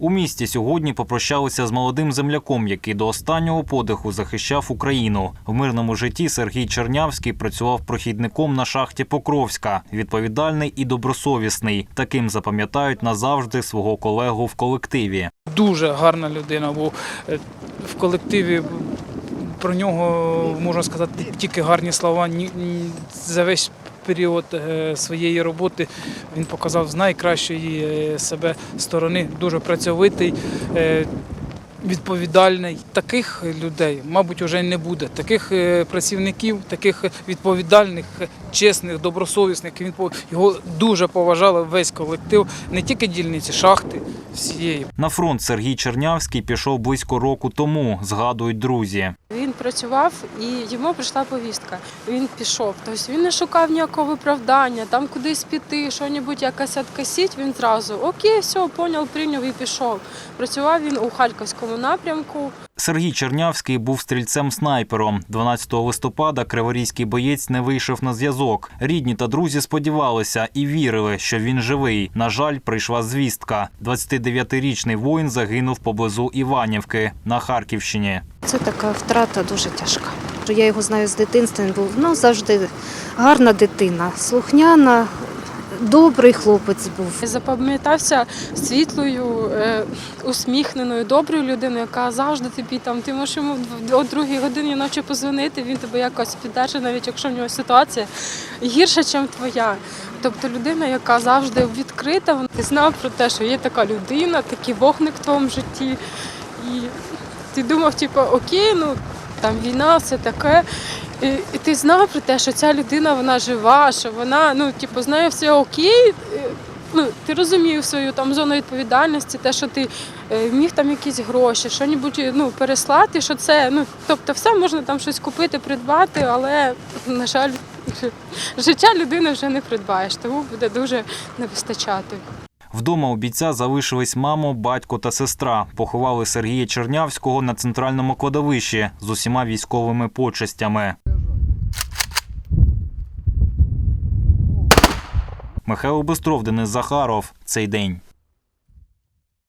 У місті сьогодні попрощалися з молодим земляком, який до останнього подиху захищав Україну. В мирному житті Сергій Чернявський працював прохідником на шахті Покровська. Відповідальний і добросовісний. Таким запам'ятають назавжди свого колегу в колективі. Дуже гарна людина, бо е, в колективі про нього можна сказати тільки гарні слова. За весь період е, своєї роботи він показав з найкращої е, себе сторони. Дуже працьовитий, е, відповідальний. Таких людей, мабуть, вже не буде. Таких працівників, таких відповідальних, чесних, добросовісних. Він його дуже поважали весь колектив, не тільки дільниці, шахти всієї. На фронт Сергій Чернявський пішов близько року тому, згадують друзі. Він працював і йому прийшла повістка. Він пішов. Тобто він не шукав ніякого виправдання, там кудись піти, що-небудь якась откосіть, він зразу окей, все, поняв, прийняв і пішов. Працював він у Харківському напрямку. Сергій Чернявський був стрільцем-снайпером. 12 листопада криворізький боєць не вийшов на зв'язок. Рідні та друзі сподівалися і вірили, що він живий. На жаль, прийшла звістка. 29-річний воїн загинув поблизу Іванівки на Харківщині. Це така втрата дуже тяжка. Я його знаю з дитинства. Він був ну, завжди гарна дитина, слухняна, добрий хлопець був. Запам'ятався світлою, е, усміхненою, доброю людиною, яка завжди тобі там, ти можеш йому о другій годині ночі позвонити, він тебе якось піддержить, навіть якщо в нього ситуація гірша, ніж твоя. Тобто людина, яка завжди відкрита, ти знав про те, що є така людина, такий вогник в твоєму житті. І ти думав, типу, окей, ну там війна, все таке. І, і ти знав про те, що ця людина вона жива, що вона, ну, типу, з нею все окей. Е, Ну, ти розумів свою там зону відповідальності, те, що ти е, міг там якісь гроші, що-небудь ну, переслати, що це, ну, тобто все можна там щось купити, придбати, але, на жаль, життя людини вже не придбаєш, тому буде дуже не вистачати. Вдома у бійця залишились мамо, батько та сестра. Поховали Сергія Чернявського на центральному кладовищі з усіма військовими почестями. Михайло Бистров, Денис Захаров. Цей день.